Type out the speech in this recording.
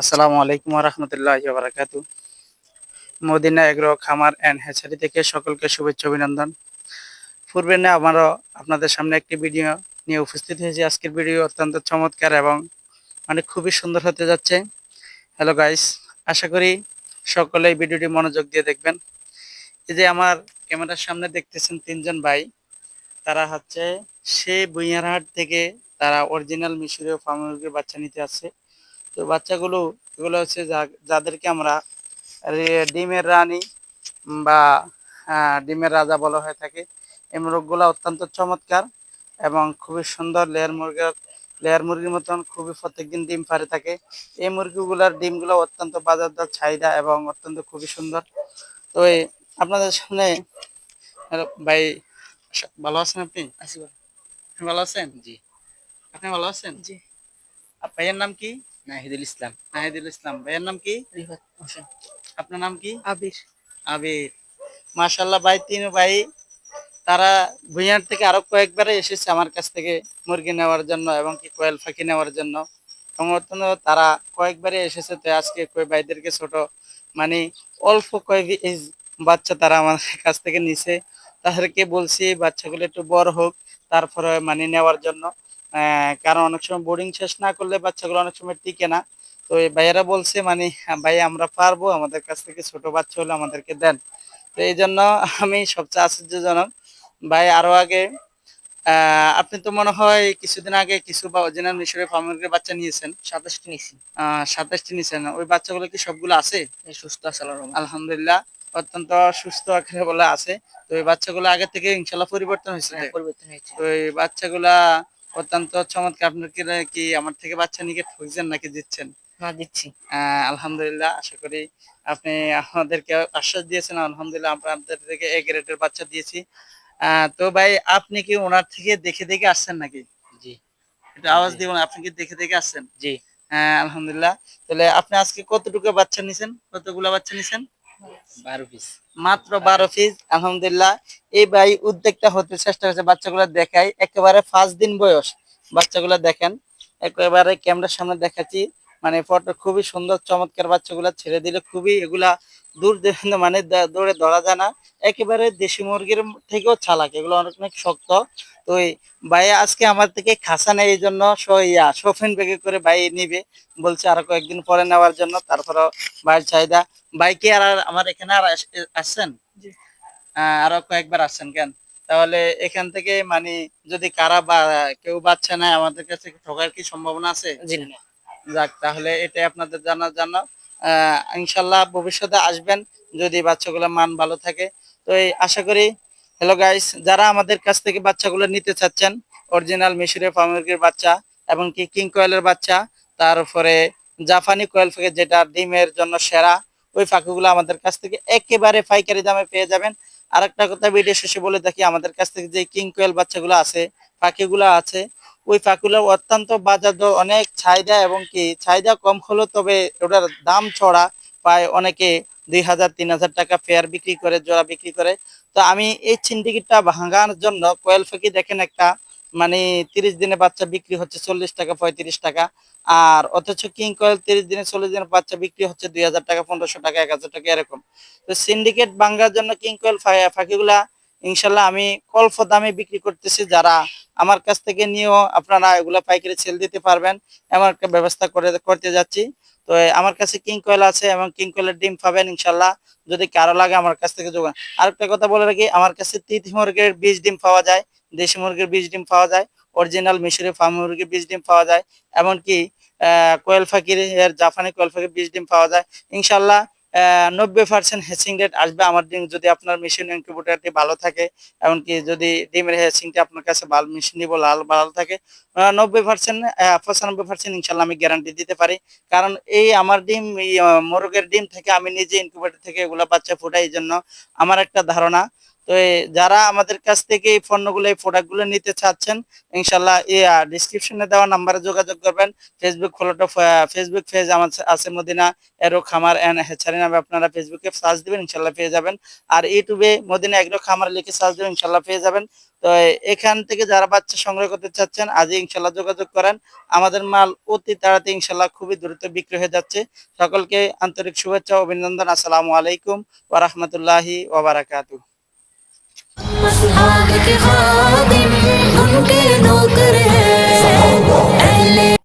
আসসালামু আলাইকুম রহমতুল্লাহ বারাকাতু মদিনা এগ্রো খামার অ্যান্ড হ্যাচারি থেকে সকলকে শুভেচ্ছা অভিনন্দন। পূর্বে না, আমারও আপনাদের সামনে একটি ভিডিও নিয়ে উপস্থিত হয়েছি। আজকের ভিডিও অত্যন্ত চমৎকার এবং মানে খুবই সুন্দর হতে যাচ্ছে। হ্যালো গাইস আশা করি সকলে ভিডিওটি মনোযোগ দিয়ে দেখবেন। এই যে আমার ক্যামেরার সামনে দেখতেছেন তিনজন ভাই। তারা হচ্ছে সে বুইয়ারহাট থেকে তারা অরিজিনাল মিশরীয় ফার্ম বাচ্চা নিতে আসছে। তো বাচ্চাগুলো এগুলো হচ্ছে যাদেরকে আমরা ডিমের রানী বা আহ, ডিমের রাজা বলা হয়ে থাকে। এই মুরগগুলো অত্যন্ত চমৎকার এবং খুবই সুন্দর লেয়ার মুরগির লেয়ার মুরগির মতন খুবই প্রত্যেকদিন ডিম পারে থাকে। এই মুরগিগুলোর ডিমগুলো অত্যন্ত বাজারদার চাহিদা এবং অত্যন্ত খুবই সুন্দর। তো আপনাদের সামনে ভাই আস- ভালো আছেন আপনি? আপনি ভালো আছেন? জি। আপনি ভালো আছেন? জি। ভাইয়ের নাম কি? নাহিদুল ইসলাম। নাহিদুল ইসলাম। ভাইয়ের নাম কি? রিফাত হোসেন। আপনার নাম কি? আবির। আবির। মাশাল্লাহ ভাই তিন ভাই তারা ভুইয়ার থেকে আরও কয়েকবারে এসেছে আমার কাছ থেকে মুরগি নেওয়ার জন্য এবং কি কোয়েল ফাঁকি নেওয়ার জন্য। এবং তারা কয়েকবারে এসেছে তো আজকে কই ভাইদেরকে ছোট মানে অল্প কয়েক বাচ্চা তারা আমার কাছ থেকে নিছে। তাদেরকে বলছি বাচ্চাগুলো একটু বড় হোক তারপরে মানে নেওয়ার জন্য। কারণ অনেক সময় বোর্ডিং শেষ না করলে বাচ্চাগুলো অনেক সময় টিকে না। তো এই ভাইয়েরা বলছে মানে "হ্যাঁ, ভাই আমরা পারব আমাদের কাছ থেকে ছোট বাচ্চা হলে আমাদেরকে দেন। তো এই জন্য আমি সবচেয়ে আশ্চর্যজনক ভাই আরও আগে আহ, আপনি তো মনে হয় কিছুদিন আগে কিছু বা অরিজিনাল মিশরের ফার্মের বাচ্চা নিয়েছেন। সাতাশটি আহ সাতাশটি নিয়েছেন। ওই বাচ্চাগুলো কি সবগুলো আছে? সুস্থ আছে আলহামদুলিল্লাহ। অত্যন্ত সুস্থ আকারে বলে আছে। তো এই বাচ্চাগুলো আগে থেকে ইনশাল্লাহ পরিবর্তন হয়েছে। হ্যাঁ, পরিবর্তন হয়েছে। তো এই বাচ্চাগুলা অত্যন্ত চমৎকার। আপনার কি আমার থেকে বাচ্চা নিয়ে ঠকছেন নাকি দিচ্ছেন? না দিচ্ছি। আলহামদুলিল্লাহ আশা করি আপনি আমাদেরকে আশ্বাস দিয়েছেন। আলহামদুলিল্লাহ আমরা আপনাদের থেকে এ গ্রেডের বাচ্চা দিয়েছি। আহ, তো ভাই আপনি কি ওনার থেকে দেখে দেখে আসছেন নাকি? জি। একটু আওয়াজ দিবেন আপনি কি দেখে দেখে আসছেন? জি। হ্যাঁ আলহামদুলিল্লাহ। তাহলে আপনি আজকে কতটুকু বাচ্চা নিছেন? কতগুলা বাচ্চা নিছেন? মাত্র বারো পিস আলহামদুলিল্লাহ। এই ভাই উদ্যোগটা হতে চেষ্টা করছে বাচ্চাগুলো দেখাই একেবারে ফার্স্ট দিন বয়স। বাচ্চাগুলো দেখেন। একেবারে ক্যামেরার সামনে দেখাচ্ছি। মানে ফটো খুবই সুন্দর চমৎকার বাচ্চাগুলো ছেড়ে দিলে খুবই এগুলা দূর মানে দৌড়ে ধরা যায় না। একেবারে দেশি মুরগির থেকেও চালাক এগুলো অনেক অনেক শক্ত। তো ভাই আজকে আমার থেকে খাসা নেই এই জন্য সো- ইয়া শোফিন ব্যাগে করে ভাই নিবে। বলছে আরও কয়েকদিন পরে নেওয়ার জন্য তারপরে ভাইয়ের চাহিদা। বাইকে আর আর আমার এখানে আর আসছেন? আহ, আরও কয়েকবার আসছেন কেন? তাহলে এখান থেকে মানে যদি কারা বা কেউ বাচ্চা নেয় আমাদের কাছে ঠকার কি সম্ভাবনা আছে? জি। না যাক, তাহলে এটাই আপনাদের জানার জন্য। ইনশাল্লাহ ভবিষ্যতে আসবেন যদি বাচ্চাগুলোর মান ভালো থাকে। তো এই আশা করি হ্যালো গাইস যারা আমাদের কাছ থেকে বাচ্চাগুলো নিতে চাচ্ছেন অরিজিনাল মিশরের ফার্মের বাচ্চা এবং কি কিং কোয়েলের বাচ্চা তারপরে জাপানি কোয়েল থেকে যেটা ডিমের জন্য সেরা, ওই ফাঁকুগুলো আমাদের কাছ থেকে একেবারে পাইকারি দামে পেয়ে যাবেন। আর একটা কথা ভিডিও শেষে বলে দেখি আমাদের কাছ থেকে যে কিং কোয়েল বাচ্চাগুলো আছে পাখিগুলো আছে ওই পাখিগুলো অত্যন্ত বাজার দর অনেক চাহিদা এবং কি চাহিদা কম হলো তবে ওটার দাম ছড়া প্রায় অনেকে দুই হাজার, তিন হাজার টাকা পেয়ার বিক্রি করে, জোড়া বিক্রি করে। তো আমি এই সিন্ডিকেটটা ভাঙানোর জন্য কোয়েল ফাঁকি দেখেন একটা মানে তিরিশ দিনে বাচ্চা বিক্রি হচ্ছে চল্লিশ টাকা, পঁয়ত্রিশ টাকা। আর অথচ কিং কয়েল তিরিশ দিনে চল্লিশ দিনের বাচ্চা বিক্রি হচ্ছে দুই হাজার টাকা, পনেরোশো টাকা, এক হাজার টাকা, এরকম। তো সিন্ডিকেট ভাঙার জন্য কিং কয়েল পাখিগুলা ইনশাল্লাহ আমি অল্প দামে বিক্রি করতেছি, যারা আমার কাছ থেকে নিয়েও আপনারা এগুলা পাইকারি সেল দিতে পারবেন, এমন একটা ব্যবস্থা করে, করতে যাচ্ছি। তো আমার কাছে কিং কয়েল আছে এবং কিং কয়েলের ডিম পাবেন ইনশাল্লাহ, যদি কারও লাগে আমার কাছ থেকে যোগান। আরেকটা কথা বলে রাখি, আমার কাছে তিথি মুরগির বীজ ডিম পাওয়া যায়, দেশি মুরগির বীজ ডিম পাওয়া যায় অরিজিনাল মিশরি ফার্ম মুরগির বীজ ডিম পাওয়া যায়, এমনকি কোয়েল ফাকির জাপানি কোয়েল ফাকির বীজ ডিম পাওয়া যায়। ইনশাল্লাহ নব্বই পার্সেন্ট হেসিং রেট আসবে আমার ডিম যদি আপনার মেশিন ইনকিউবেটারটি ভালো থাকে, এমনকি যদি ডিমের হেসিংটি আপনার কাছে ভালো মেশিন নিব লাল ভালো থাকে নব্বই পার্সেন্ট পঁচানব্বই পার্সেন্ট ইনশাল্লাহ আমি গ্যারান্টি দিতে পারি। কারণ এই আমার ডিম মোরগের ডিম থেকে আমি নিজে ইনকিউবেটার থেকে এগুলো বাচ্চা ফুটাই জন্য আমার একটা ধারণা। তো যারা আমাদের কাছ থেকে এই পণ্যগুলো, এই প্রোডাক্টগুলো নিতে চাচ্ছেন ইনশাল্লাহ ডিসক্রিপশনে দেওয়া নাম্বারে যোগাযোগ করবেন। ফেসবুক ফলোটা ফেসবুক পেজ আমার আছে মদিনা এরো খামার এন্ড হেচারি নামে আপনারা ফেসবুকে সার্চ দিবেন ইনশাল্লাহ পেয়ে যাবেন। আর ইউটিউবে মদিনা এগ্রো খামার লিখে সার্চ দিবেন ইনশাল্লাহ পেয়ে যাবেন। তো এখান থেকে যারা বাচ্চা সংগ্রহ করতে চাচ্ছেন, আজই ইনশাল্লাহ যোগাযোগ করেন। আমাদের মাল অতি তাড়াতাড়ি ইনশাল্লাহ খুবই দ্রুত বিক্রি হয়ে যাচ্ছে। সকলকে আন্তরিক শুভেচ্ছা অভিনন্দন। আসসালামু আলাইকুম ওয়া রাহমাতুল্লাহি भाग के खादिम उनके नौकर हैं।